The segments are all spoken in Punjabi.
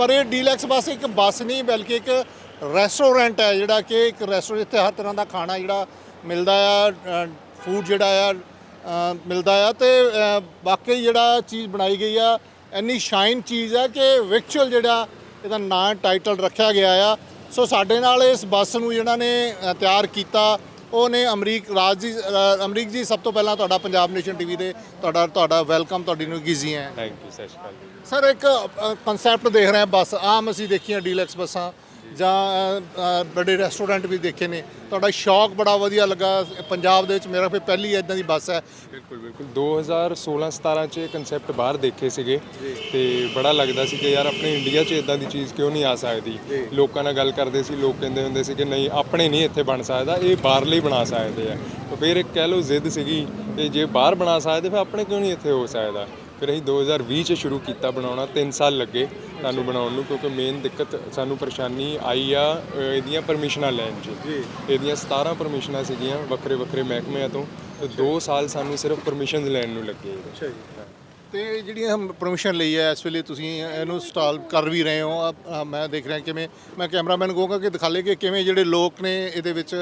ਪਰ ਇਹ ਡੀਲੈਕਸ ਬੱਸ ਇੱਕ ਬੱਸ ਨਹੀਂ ਬਲਕਿ ਇੱਕ ਰੈਸਟੋਰੈਂਟ ਹੈ ਜਿਹੜਾ ਕਿ ਇੱਕ ਰੈਸਟੋਰੈਂਟ ਇੱਥੇ ਹਰ ਤਰ੍ਹਾਂ ਦਾ ਖਾਣਾ ਜਿਹੜਾ ਮਿਲਦਾ ਆ ਫੂਡ ਜਿਹੜਾ ਆ ਮਿਲਦਾ ਆ ਤੇ ਅ, ਵਾਕਈ ਜਿਹੜਾ ਚੀਜ਼ ਬਣਾਈ ਗਈ ਆ ਇੰਨੀ ਸ਼ਾਈਨ ਚੀਜ਼ ਆ ਕਿ ਵਿਕਚੁਅਲ ਜਿਹੜਾ ਇਹਦਾ ਨਾਂ ਟਾਈਟਲ ਰੱਖਿਆ ਗਿਆ ਆ। ਸੋ ਸਾਡੇ ਨਾਲ ਇਸ ਬੱਸ ਨੂੰ ਜਿਹੜਾ ਨੇ ਤਿਆਰ ਕੀਤਾ। ਉਹ ਨੇ ਅਮਰੀਕ ਰਾਜ ਜੀ ਅ, ਅਮਰੀਕ ਜੀ ਸਭ ਤੋਂ ਪਹਿਲਾਂ ਤੁਹਾਡਾ ਪੰਜਾਬ ਨੇਸ਼ਨ ਟੀਵੀ ਦੇ ਤੁਹਾਡਾ ਤੁਹਾਡਾ ਵੈਲਕਮ ਤੁਹਾਡੀ ਨੂੰ ਗਿਜ਼ੀ ਹੈ। ਥੈਂਕ ਯੂ ਸਤਿ ਸ਼੍ਰੀ ਅਕਾਲ ਜੀ। ਸਰ ਇੱਕ ਕਨਸੈਪਟ ਦੇਖ ਰਹੇ ਹਾਂ ਬੱਸ। ਆਮ ਅਸੀਂ ਦੇਖੀਆਂ ਡੀਲੈਕਸ ਬੱਸਾਂ। ਜਾਂ ਵੱਡੇ ਰੈਸਟੋਰੈਂਟ ਵੀ ਦੇਖੇ ਨੇ। ਤੁਹਾਡਾ ਸ਼ੌਕ ਬੜਾ ਵਧੀਆ ਲੱਗਾ। ਪੰਜਾਬ ਦੇ ਵਿੱਚ ਮੇਰਾ ਫਿਰ ਪਹਿਲੀ ਇਦਾਂ ਦੀ ਬੱਸ ਹੈ। ਬਿਲਕੁਲ ਬਿਲਕੁਲ। 2016-17 ਚ ਇਹ ਕਨਸੈਪਟ ਬਾਹਰ ਦੇਖੇ ਸੀਗੇ ਤੇ ਬੜਾ ਲੱਗਦਾ ਸੀ ਕਿ ਯਾਰ ਆਪਣੇ ਇੰਡੀਆ 'ਚ ਇਦਾਂ ਦੀ ਚੀਜ਼ ਕਿਉਂ ਨਹੀਂ ਆ ਸਕਦੀ? ਲੋਕਾਂ ਨਾਲ ਗੱਲ ਕਰਦੇ ਸੀ ਲੋਕ ਕਹਿੰਦੇ ਹੁੰਦੇ ਸੀ ਕਿ ਨਹੀਂ ਆਪਣੇ ਨਹੀਂ ਇੱਥੇ ਬਣ ਸਕਦਾ ਇਹ ਬਾਹਰਲੇ ਬਣਾ ਸਕਦੇ ਆ। ਫਿਰ ਇੱਕ ਕਹਿ ਲਓ ਜ਼ਿੱਦ ਸੀਗੀ ਕਿ ਜੇ ਬਾਹਰ ਬਣਾ ਸਕਦੇ ਫਿਰ ਆਪਣੇ ਕਿਉਂ ਨਹੀਂ ਇੱਥੇ ਹੋ ਸਕਦਾ? ਫਿਰ ਅਸੀਂ 2020 ਚ ਸ਼ੁਰੂ ਕੀਤਾ ਬਣਾਉਣਾ 3 ਸਾਲ ਲੱਗੇ। ਸਾਨੂੰ ਬਣਾਉਣ ਨੂੰ ਕਿਉਂਕਿ ਮੇਨ ਦਿੱਕਤ ਸਾਨੂੰ ਪਰੇਸ਼ਾਨੀ ਆਈ ਆ ਇਹਦੀਆਂ ਪਰਮਿਸ਼ਨਾਂ ਲੈਣ 'ਚ। ਜੀ। ਇਹਦੀਆਂ 17 ਪਰਮਿਸ਼ਨਾਂ ਸੀਗੀਆਂ ਵੱਖਰੇ ਵੱਖਰੇ ਮਹਿਕਮਿਆਂ ਤੋਂ ਤੇ 2 ਸਾਲ ਸਾਨੂੰ ਸਿਰਫ ਪਰਮਿਸ਼ਨਸ ਲੈਣ ਨੂੰ ਲੱਗੇ। ਅੱਛਾ ਜੀ। ਤੇ ਜਿਹੜੀਆਂ ਪਰਮਿਸ਼ਨ ਲਈ ਹੈ ਇਸ ਵੇਲੇ ਤੁਸੀਂ ਇਹਨੂੰ ਸਟਾਲ ਕਰ ਵੀ ਰਹੇ ਹੋ। ਆ- ਆ ਮੈਂ ਦੇਖ ਰਿਹਾ ਕਿਵੇਂ ਮੈਂ ਕੈਮਰਾਮੈਨ ਨੂੰ ਕਹੂੰਗਾ ਕਿ ਦਿਖਾ ਲੇ ਕਿ ਕਿਵੇਂ ਜਿਹੜੇ ਲੋਕ ਨੇ ਇਹਦੇ ਵਿੱਚ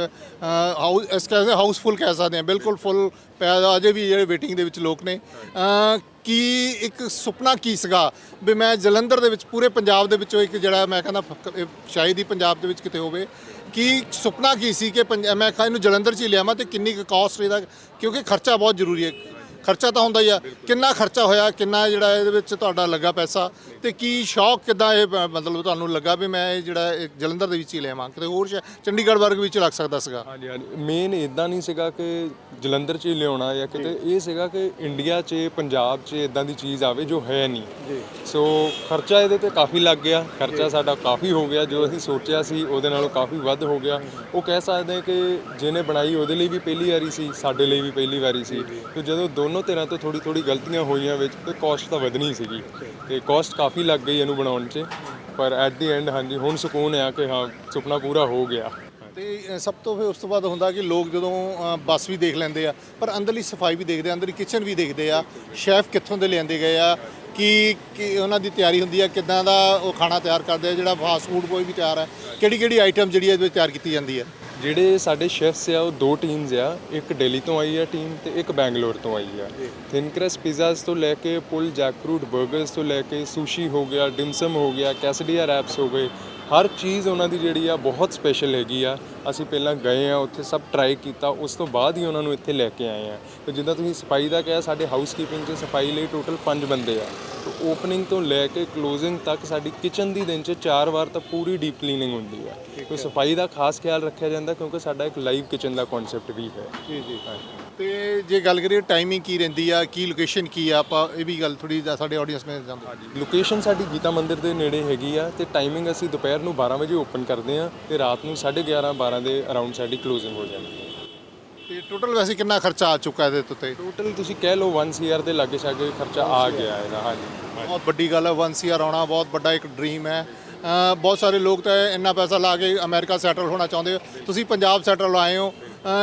ਹਾਊਸ ਇਸ ਕਹਿੰਦੇ ਹਾਊਸਫੁੱਲ ਕਹਿ ਸਕਦੇ ਹਾਂ ਬਿਲਕੁਲ ਫੁੱਲ ਪਿਆ ਅਜੇ ਵੀ ਜਿਹੜੇ ਵੇਟਿੰਗ ਦੇ ਵਿੱਚ ਲੋਕ ਨੇ। ਅ, ਕੀ ਇੱਕ ਸੁਪਨਾ ਕੀ ਸੀਗਾ? ਵੀ ਮੈਂ ਜਲੰਧਰ ਦੇ ਵਿੱਚ ਪੂਰੇ ਪੰਜਾਬ ਦੇ ਵਿੱਚੋਂ ਇੱਕ ਜਿਹੜਾ ਮੈਂ ਕਹਿੰਦਾ ਫ- ਇਹ ਸ਼ਾਇਦ ਹੀ ਪੰਜਾਬ ਦੇ ਵਿੱਚ ਕਿਤੇ ਹੋਵੇ ਕੀ ਸੁਪਨਾ ਕੀ ਸੀ ਕਿ ਪੰਜ- ਮੈਂ ਕਿਹਾ ਇਹਨੂੰ ਜਲੰਧਰ 'ਚ ਹੀ ਲਿਆਵਾਂ ਤੇ ਕਿੰਨੀ ਕੁ ਕਾਸਟ ਇਹਦਾ ਕਿਉਂਕਿ ਖਰਚਾ ਬਹੁਤ ਜ਼ਰੂਰੀ ਹੈ। ਖਰਚਾ ਤਾਂ ਹੁੰਦਾ ਹੀ ਆ। ਕਿੰਨਾ ਖਰਚਾ ਹੋਇਆ ਕਿੰਨਾ ਜਿਹੜਾ ਇਹਦੇ ਵਿੱਚ ਤੁਹਾਡਾ ਲੱਗਾ ਪੈਸਾ ਤੇ ਕੀ ਸ਼ੌਕ ਕਿੱਦਾਂ ਇਹ ਮਤਲਬ ਤੁਹਾਨੂੰ ਲੱਗਾ ਵੀ ਮੈਂ ਇਹ ਜਿਹੜਾ ਜਲੰਧਰ ਦੇ ਵਿੱਚ ਹੀ ਲੈਵਾਂ ਕਿਤੇ ਹੋਰ ਚੰਡੀਗੜ੍ਹ ਵਰਗ ਵਿੱਚ ਲੱਗ ਸਕਦਾ ਸੀਗਾ? ਹਾਂਜੀ ਹਾਂਜੀ। ਮੇਨ ਇਦਾਂ ਨਹੀਂ ਸੀਗਾ ਕਿ ਜਲੰਧਰ 'ਚ ਹੀ ਲਿਆਉਣਾ ਜਾਂ ਕਿਤੇ ਇਹ ਸੀਗਾ ਕਿ ਇੰਡੀਆ 'ਚ ਪੰਜਾਬ 'ਚ ਇਦਾਂ ਦੀ ਚੀਜ਼ ਆਵੇ ਜੋ ਹੈ ਨਹੀਂ। ਜੀ। ਸੋ ਖਰਚਾ ਇਹਦੇ ਤੇ ਕਾਫੀ ਲੱਗ ਗਿਆ। ਖਰਚਾ ਸਾਡਾ ਕਾਫੀ ਹੋ ਗਿਆ। ਜੋ ਅਸੀਂ ਸੋਚਿਆ ਸੀ ਉਹਦੇ ਨਾਲੋਂ ਕਾਫੀ ਵੱਧ ਹੋ ਗਿਆ। ਉਹ ਕਹਿ ਸਕਦੇ ਕਿ ਜਿਹਨੇ ਬਣਾਈ ਉਹਦੇ ਲਈ ਵੀ ਪਹਿਲੀ ਵਾਰੀ ਸੀ ਸਾਡੇ ਲਈ ਵੀ ਪਹਿਲੀ ਵਾਰੀ ਸੀ। ਤੇ ਜਦੋਂ ਦੋਨੋਂ ਧਿਰਾਂ ਤੋਂ ਥੋੜੀ ਥੋੜੀ ਗਲਤੀਆਂ ਹੋਈਆਂ ਵਿੱਚ ਤੇ ਕਾਸਟ ਤਾਂ ਵਧਣੀ ਸੀਗੀ ਤੇ ਕਾਸਟ ਕਾਫੀ ਲੱਗ ਗਈ ਇਹਨੂੰ ਬਣਾਉਣ 'ਚ। ਪਰ ਐਟ ਦੀ ਐਂਡ ਹਾਂਜੀ, ਹੁਣ ਸਕੂਨ ਆ ਕਿ ਹਾਂ, ਸੁਪਨਾ ਪੂਰਾ ਹੋ ਗਿਆ। ਤੇ ਸਭ ਤੋਂ ਫਿਰ ਉਸ ਤੋਂ ਬਾਅਦ ਹੁੰਦਾ ਕਿ ਲੋਕ ਜਦੋਂ ਬੱਸ ਵੀ ਦੇਖ ਲੈਂਦੇ ਆ, ਪਰ ਅੰਦਰਲੀ ਸਫ਼ਾਈ ਵੀ ਦੇਖਦੇ ਆ, ਅੰਦਰਲੀ ਕਿਚਨ ਵੀ ਦੇਖਦੇ ਆ ਸ਼ੈਫ ਕਿੱਥੋਂ ਦੇ ਲਿਆਂਦੇ ਗਏ ਆ, ਕੀ, ਕਿ ਉਹਨਾਂ ਦੀ ਤਿਆਰੀ ਹੁੰਦੀ ਆ, ਕਿੱਦਾਂ ਦਾ ਉਹ ਖਾਣਾ ਤਿਆਰ ਕਰਦੇ ਆ, ਜਿਹੜਾ ਫਾਸਟ ਫੂਡ ਕੋਈ ਵੀ ਤਿਆਰ ਹੈ ਕਿਹੜੀ ਕਿਹੜੀ ਆਈਟਮ ਜਿਹੜੀ ਇਹਦੇ ਵਿੱਚ ਤਿਆਰ ਕੀਤੀ ਜਾਂਦੀ ਹੈ ਜਿਹੜੇ ਸਾਡੇ ਸ਼ੈਫਸ ਆ ਉਹ ਦੋ ਟੀਮਸ ਆ। ਇੱਕ ਦਿੱਲੀ ਤੋਂ ਆਈ ਆ ਟੀਮ ਤੇ ਇੱਕ ਬੈਂਗਲੌਰ ਤੋਂ ਆਈ ਆ। ਥਿਨ ਕ੍ਰਸਟ ਪਿਜ਼ਾਸ ਤੋਂ ਲੈ ਕੇ ਪੁਲ ਜੈਕਫਰੂਟ 버ਗਰਸ ਤੋਂ ਲੈ ਕੇ ਸੁਸ਼ੀ ਹੋ ਗਿਆ ਡਿਮਸਮ ਹੋ ਗਿਆ ਕੈਸਡੀਆ ਰੈਪਸ ਹੋ ਗਏ। ਹਰ ਚੀਜ਼ ਉਹਨਾਂ ਦੀ ਜਿਹੜੀ ਆ ਬਹੁਤ ਸਪੈਸ਼ਲ ਹੈਗੀ ਆ। ਅਸੀਂ ਪਹਿਲਾਂ ਗਏ ਆ ਉੱਥੇ ਸਭ ਟਰਾਈ ਕੀਤਾ। ਉਸ ਤੋਂ ਬਾਅਦ ਹੀ ਉਹਨਾਂ ਨੂੰ ਇੱਥੇ ਲੈ ਕੇ ਆਏ ਆ। ਤੇ ਜਿੱਦਾਂ ਤੁਸੀਂ ਸਫ਼ਾਈ ਦਾ ਕਿਹਾ ਸਾਡੇ ਹਾਊਸਕੀਪਿੰਗ 'ਚ ਸਫ਼ਾਈ ਲਈ ਟੋਟਲ 5 ਬੰਦੇ ਆ। ਤੇ ਓਪਨਿੰਗ ਤੋਂ ਲੈ ਕੇ ਕਲੋਜ਼ਿੰਗ ਤੱਕ ਸਾਡੀ ਕਿਚਨ ਦੀ ਦਿਨ 'ਚ ਚਾਰ ਵਾਰ ਤਾਂ ਪੂਰੀ ਡੀਪ ਕਲੀਨਿੰਗ ਹੁੰਦੀ ਆ ਤੇ ਸਫ਼ਾਈ ਦਾ ਖਾਸ ਖਿਆਲ ਰੱਖਿਆ ਜਾਂਦਾ ਕਿਉਂਕਿ ਸਾਡਾ ਇੱਕ ਲਾਈਵ ਕਿਚਨ ਦਾ ਕਨਸੈਪਟ ਵੀ ਹੈ। ਜੀ ਜੀ। ਤੇ ਜੇ ਗੱਲ ਕਰੀਏ ਟਾਈਮਿੰਗ ਕੀ ਰਹਿੰਦੀ ਆ ਕੀ ਲੋਕੇਸ਼ਨ ਕੀ ਆ ਆਪਾਂ ਇਹ ਵੀ ਗੱਲ ਥੋੜੀ ਸਾਡੇ ਆਡੀਅנס ਨੂੰ ਜਾਂਦੇ। ਲੋਕੇਸ਼ਨ ਸਾਡੀ ਗੀਤਾ ਮੰਦਿਰ ਦੇ ਨੇੜੇ ਹੈਗੀ ਆ ਤੇ ਟਾਈਮਿੰਗ ਅਸੀਂ ਦੁਪਹਿਰ ਨੂੰ 12 ਵਜੇ ਓਪਨ ਕਰਦੇ ਆ ਤੇ ਰਾਤ ਨੂੰ 11:30 12 ਦੇ ਅਰਾਊਂਡ ਸਾਡੀ ਕਲੋਜ਼ਿੰਗ ਹੋ ਜਾਂਦੀ ਹੈ। ਤੇ ਟੋਟਲ ਵੈਸੇ ਕਿੰਨਾ ਖਰਚਾ ਆ ਚੁੱਕਾ ਇਹਦੇ ਉੱਤੇ ਟੋਟਲ ਤੁਸੀਂ ਕਹਿ ਲਓ 1 ਸੀਆਰ ਦੇ ਲਾਗੇ ਛਾਗੇ ਖਰਚਾ ਆ ਗਿਆ ਇਹਦਾ ਹਾਂਜੀ। ਬਹੁਤ ਵੱਡੀ ਗੱਲ ਹੈ 1 ਸੀਆਰ ਆਉਣਾ ਬਹੁਤ ਵੱਡਾ ਇੱਕ ਡ੍ਰੀਮ ਹੈ। ਬਹੁਤ ਸਾਰੇ ਲੋਕ ਤਾਂ ਇੰਨਾ ਪੈਸਾ ਲਾ ਕੇ ਅਮਰੀਕਾ ਸੈਟਲ ਹੋਣਾ ਚਾਹੁੰਦੇ ਹੋ ਤੁਸੀਂ ਪੰਜਾਬ ਸੈਟਲ ਆਏ ਹੋ।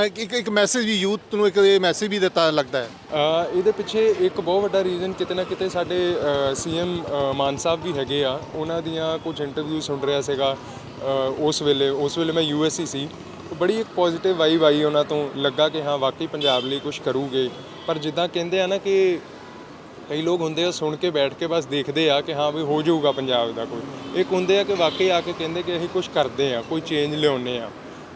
ਇੱਕ ਇੱਕ ਮੈਸੇਜ ਵੀ ਯੂਥ ਨੂੰ ਇੱਕ ਮੈਸੇਜ ਵੀ ਦਿੱਤਾ ਲੱਗਦਾ ਹੈ। ਇਹਦੇ ਪਿੱਛੇ ਇੱਕ ਬਹੁਤ ਵੱਡਾ ਰੀਜ਼ਨ ਕਿਤੇ ਨਾ ਕਿਤੇ ਸਾਡੇ ਸੀਐਮ ਮਾਨ ਸਾਹਿਬ ਵੀ ਹੈਗੇ ਆ। ਉਹਨਾਂ ਦੀਆਂ ਕੁਝ ਇੰਟਰਵਿਊ ਸੁਣ ਰਿਹਾ ਸੀਗਾ ਉਸ ਵੇਲੇ ਉਸ ਵੇਲੇ ਮੈਂ ਯੂਐਸਸੀ ਸੀ। ਬੜੀ ਇੱਕ ਪੋਜ਼ਿਟਿਵ ਵਾਈਬ ਆਈ ਉਹਨਾਂ ਤੋਂ। ਲੱਗਾ ਕਿ ਹਾਂ, ਵਾਕਈ ਪੰਜਾਬ ਲਈ ਕੁਝ ਕਰੂਗੇ। ਪਰ ਜਿੱਦਾਂ ਕਹਿੰਦੇ ਆ ਨਾ ਕਿ ਕਈ ਲੋਕ ਹੁੰਦੇ ਆ, ਸੁਣ ਕੇ ਬੈਠ ਕੇ ਬਸ ਦੇਖਦੇ ਆ ਕਿ ਹਾਂ ਵੀ ਹੋ ਜਾਊਗਾ ਪੰਜਾਬ ਦਾ ਕੋਈ ਇੱਕ ਹੁੰਦੇ ਆ ਕਿ ਵਾਕਈ ਆ ਕੇ ਕਹਿੰਦੇ ਕਿ ਅਸੀਂ ਕੁਝ ਕਰਦੇ ਆ, ਕੋਈ ਚੇਂਜ ਲਿਆਉਨੇ ਆ।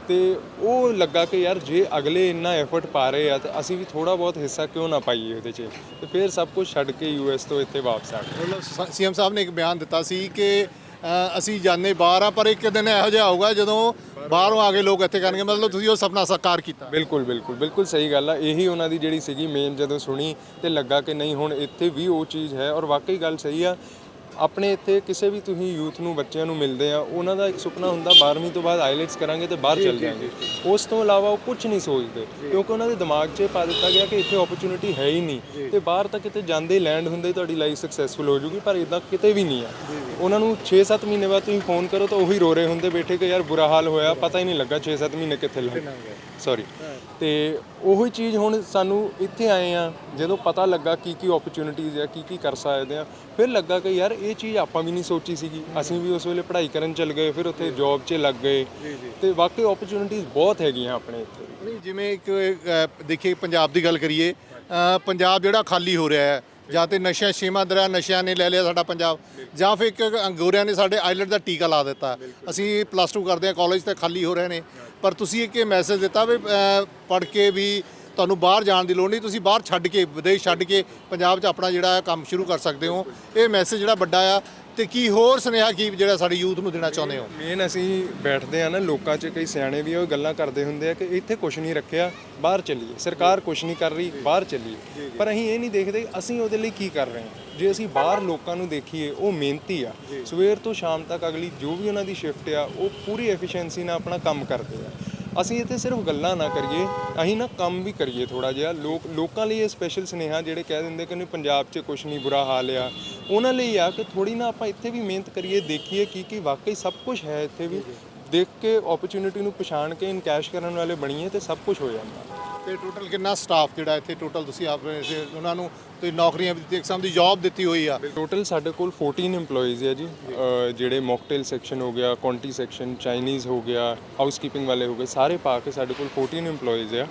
ਤੇ ਉਹ ਲੱਗਾ ਕਿ ਯਾਰ, ਜੇ ਅਗਲੇ ਇੰਨਾ ਐਫਰਟ ਪਾ ਰਹੇ ਆ, ਤੇ ਅਸੀਂ ਵੀ ਥੋੜਾ ਬਹੁਤ ਹਿੱਸਾ ਕਿਉਂ ਨਾ ਪਾਈਏ ਉਹਦੇ 'ਚ? ਤੇ ਫਿਰ ਸਭ ਕੁਝ ਛੱਡ ਕੇ ਯੂਐਸ ਤੋਂ ਇੱਥੇ ਵਾਪਸ ਆ ਗਏ। ਮਤਲਬ ਸੀਐਮ ਸਾਹਿਬ ਨੇ ਇੱਕ ਬਿਆਨ ਦਿੱਤਾ ਸੀ ਕਿ ਅਸੀਂ ਜਾਣੇ ਬਾਹਰ ਆ, ਪਰ ਇੱਕ ਦਿਨ ਇਹੋ ਜਿਹਾ ਆਊਗਾ ਜਦੋਂ ਬਾਹਰੋਂ ਆ ਕੇ ਲੋਕ ਇੱਥੇ ਕਰਨਗੇ ਮਤਲਬ ਤੁਸੀਂ ਉਹ ਸੁਪਨਾ ਸਾਕਾਰ ਕੀਤਾ। ਬਿਲਕੁਲ ਬਿਲਕੁਲ ਬਿਲਕੁਲ ਸਹੀ ਗੱਲ ਆ। ਇਹੀ ਉਹਨਾਂ ਦੀ ਜਿਹੜੀ ਸੀਗੀ ਮੇਨ ਜਦੋਂ ਸੁਣੀ ਤੇ ਲੱਗਾ ਕਿ ਨਹੀਂ, ਹੁਣ ਇੱਥੇ ਵੀ ਉਹ ਚੀਜ਼ ਹੈ ਔਰ ਵਾਕਈ ਗੱਲ ਸਹੀ ਆ ਆਪਣੇ ਇੱਥੇ ਕਿਸੇ ਵੀ ਤੁਸੀਂ ਯੂਥ ਨੂੰ ਬੱਚਿਆਂ ਨੂੰ ਮਿਲਦੇ ਆ ਉਹਨਾਂ ਦਾ ਇੱਕ ਸੁਪਨਾ ਹੁੰਦਾ 12ਵੀਂ ਤੋਂ ਬਾਅਦ ਆਈਲੈਟਸ ਕਰਾਂਗੇ ਤੇ ਬਾਹਰ ਚੱਲ ਜਾਾਂਗੇ ਉਸ ਤੋਂ ਇਲਾਵਾ ਉਹ ਕੁਝ ਨਹੀਂ ਸੋਚਦੇ ਕਿਉਂਕਿ ਉਹਨਾਂ ਦੇ ਦਿਮਾਗ 'ਚ ਪਾ ਦਿੱਤਾ ਗਿਆ ਕਿ ਇੱਥੇ ਓਪਰਚੁਨਿਟੀ ਹੈ ਹੀ ਨਹੀਂ। ਤੇ ਬਾਹਰ ਤਾਂ ਕਿਤੇ ਜਾਂਦੇ ਲੈਂਡ ਹੁੰਦੇ ਤੁਹਾਡੀ ਲਾਈਫ ਸਕਸੈਸਫੁਲ ਹੋ ਜੂਗੀ ਪਰ ਇਦਾਂ ਕਿਤੇ ਵੀ ਨਹੀਂ ਆ। ਉਹਨਾਂ ਨੂੰ 6-7 ਮਹੀਨੇ ਬਾਅਦ ਤੁਸੀਂ ਫੋਨ ਕਰੋ ਤਾਂ ਉਹੀ ਰੋ ਰਹੇ ਹੁੰਦੇ ਬੈਠੇ ਕਿ ਯਾਰ ਬੁਰਾ ਹਾਲ ਹੋਇਆ ਪਤਾ ਹੀ ਨਹੀਂ ਲੱਗਾ 6-7 ਮਹੀਨੇ ਕਿੱਥੇ ਲੰਘ ਸੌਰੀ ਤੇ ਉਹੀ ਚੀਜ਼ ਹੁਣ ਸਾਨੂੰ ਇੱਥੇ ਆਏ ਆ ਜਦੋਂ ਪਤਾ ਲੱਗਾ ਕੀ ਕੀ ਓਪਰਚ्युनिटीज ਆ ਕੀ ਕੀ ਕਰ ਸਕਦੇ ਆ ਫਿਰ ਲੱਗਾ ਕਿ ਯਾਰ ਇਹ ਚੀਜ਼ ਆਪਾਂ ਵੀ ਨਹੀਂ ਸੋਚੀ ਸੀਗੀ। ਅਸੀਂ ਵੀ ਉਸ ਵੇਲੇ ਪੜ੍ਹਾਈ ਕਰਨ ਚੱਲ ਗਏ ਫਿਰ ਉੱਥੇ ਜੌਬ 'ਚ ਲੱਗ ਗਏ। ਤੇ ਵਾਕਈ ਓਪਰਚ्युनिटीज ਬਹੁਤ ਹੈਗੀਆਂ ਆਪਣੇ ਇੱਥੇ। ਜਿਵੇਂ ਇੱਕ ਦੇਖੀਏ ਪੰਜਾਬ ਦੀ ਗੱਲ ਕਰੀਏ ਪੰਜਾਬ ਜਿਹੜਾ ਖਾਲੀ ਹੋ ਰਿਹਾ ਹੈ ਜਾਂ ਤੇ ਨਸ਼ਿਆਂ ਸ਼ੀਮਾ ਦਰਿਆ ਨਸ਼ਿਆਂ ਨੇ ਲੈ ਲਿਆ ਸਾਡਾ ਪੰਜਾਬ ਜਾਂ ਫਿਰ ਇੱਕ ਅੰਗੋਰਿਆਂ ਨੇ ਸਾਡੇ ਆਈਲੈਂਡ ਦਾ ਟੀਕਾ ਲਾ ਦਿੱਤਾ। ਅਸੀਂ ਪਲੱਸ 2 ਕਰਦੇ ਆ ਕਾਲਜ ਤੇ ਖਾਲੀ ਹੋ ਰਹੇ ਨੇ। ਪਰ ਤੁਸੀਂ ਇੱਕ ਇਹ ਮੈਸੇਜ ਦਿੱਤਾ ਵੀ ਪੜ੍ਹ ਕੇ ਵੀ ਤੁਹਾਨੂੰ ਬਾਹਰ ਜਾਣ ਦੀ ਲੋੜ ਨਹੀਂ, ਤੁਸੀਂ ਬਾਹਰ ਛੱਡ ਕੇ, ਵਿਦੇਸ਼ ਛੱਡ ਕੇ ਪੰਜਾਬ 'ਚ ਆਪਣਾ ਜਿਹੜਾ ਕੰਮ ਸ਼ੁਰੂ ਕਰ ਸਕਦੇ ਹੋ। ਇਹ ਮੈਸੇਜ ਜਿਹੜਾ ਵੱਡਾ ਆ ਤੇ ਕੀ ਹੋਰ ਸੁਨੇਹਾ ਕੀ ਜਿਹੜਾ ਸਾਡੇ ਯੂਥ ਨੂੰ ਦੇਣਾ ਚਾਹੁੰਦੇ ਹੋ? ਮੇਨ ਅਸੀਂ ਬੈਠਦੇ ਆ ਨਾ ਲੋਕਾਂ 'ਚ ਕਈ ਸਿਆਣੇ ਵੀ ਉਹ ਗੱਲਾਂ ਕਰਦੇ ਹੁੰਦੇ ਆ ਕਿ ਇੱਥੇ ਕੁਝ ਨਹੀਂ ਰੱਖਿਆ ਬਾਹਰ ਚੱਲੀਏ। ਸਰਕਾਰ ਕੁਝ ਨਹੀਂ ਕਰ ਰਹੀ ਬਾਹਰ ਚੱਲੀਏ। ਪਰ ਅਸੀਂ ਇਹ ਨਹੀਂ ਦੇਖਦੇ ਅਸੀਂ ਉਹਦੇ ਲਈ ਕੀ ਕਰ ਰਹੇ ਹਾਂ? ਜੇ ਅਸੀਂ ਬਾਹਰ ਲੋਕਾਂ ਨੂੰ ਦੇਖੀਏ ਉਹ ਮਿਹਨਤੀ ਆ। ਸਵੇਰ ਤੋਂ ਸ਼ਾਮ ਤੱਕ ਅਗਲੀ ਜੋ ਵੀ ਉਹਨਾਂ ਦੀ ਸ਼ਿਫਟ ਆ ਉਹ ਪੂਰੀ ਐਫੀਸ਼ੀਐਂਸੀ ਨਾਲ ਆਪਣਾ ਕੰਮ ਕਰਦੇ ਆ। ਅਸੀਂ ਇੱਥੇ ਸਿਰਫ ਗੱਲਾਂ ਨਾ ਕਰੀਏ ਅਸੀਂ ਨਾ ਕੰਮ ਵੀ ਕਰੀਏ ਥੋੜਾ ਜਿਹਾ। ਲੋਕ ਲੋਕਾਂ ਲਈ ਇਹ ਸਪੈਸ਼ਲ ਸੁਨੇਹਾ ਜਿਹੜੇ ਕਹਿ ਦਿੰਦੇ ਕਿ ਨਹੀਂ ਪੰਜਾਬ 'ਚ ਕੁਝ ਨਹੀਂ ਬੁਰਾ ਹਾਲ ਆ। ਉਹਨਾਂ ਲਈ ਆ ਕਿ ਥੋੜੀ ਨਾ ਆਪਾਂ ਇੱਥੇ ਵੀ ਮਿਹਨਤ ਕਰੀਏ ਦੇਖੀਏ ਕੀ ਕੀ ਵਾਕਈ ਸਭ ਕੁਝ ਹੈ ਇੱਥੇ ਵੀ। ਦੇਖ ਕੇ ਓਪਰਚੁਨਿਟੀ ਨੂੰ ਪਛਾਣ ਕੇ ਇਨਕੈਸ਼ ਕਰਨ ਵਾਲੇ ਬਣੀਏ ਤੇ ਸਭ ਕੁਝ ਹੋ ਜਾਂਦਾ। ਤੇ ਟੋਟਲ ਕਿੰਨਾ ਸਟਾਫ ਜਿਹੜਾ ਇੱਥੇ ਟੋਟਲ ਤੁਸੀਂ ਆਪ ਉਹਨਾਂ ਨੂੰ ਤੁਸੀਂ ਨੌਕਰੀਆਂ ਵੀ ਦਿੱਤੀ ਇੱਕ ਸਮੇਂ ਦੀ ਜੌਬ ਦਿੱਤੀ ਹੋਈ ਆ। ਟੋਟਲ ਸਾਡੇ ਕੋਲ 14 EMPLOYEES ਆ ਜੀ। ਜਿਹੜੇ ਮੌਕਟੇਲ ਸੈਕਸ਼ਨ ਹੋ ਗਿਆ ਕੌਂਟੀ ਸੈਕਸ਼ਨ ਚਾਈਨੀਜ਼ ਹੋ ਗਿਆ ਹਾਊਸ ਕੀਪਿੰਗ ਵਾਲੇ ਹੋ ਗਏ ਸਾਰੇ ਪਾ ਕੇ ਸਾਡੇ ਕੋਲ 14 EMPLOYEES ਆ।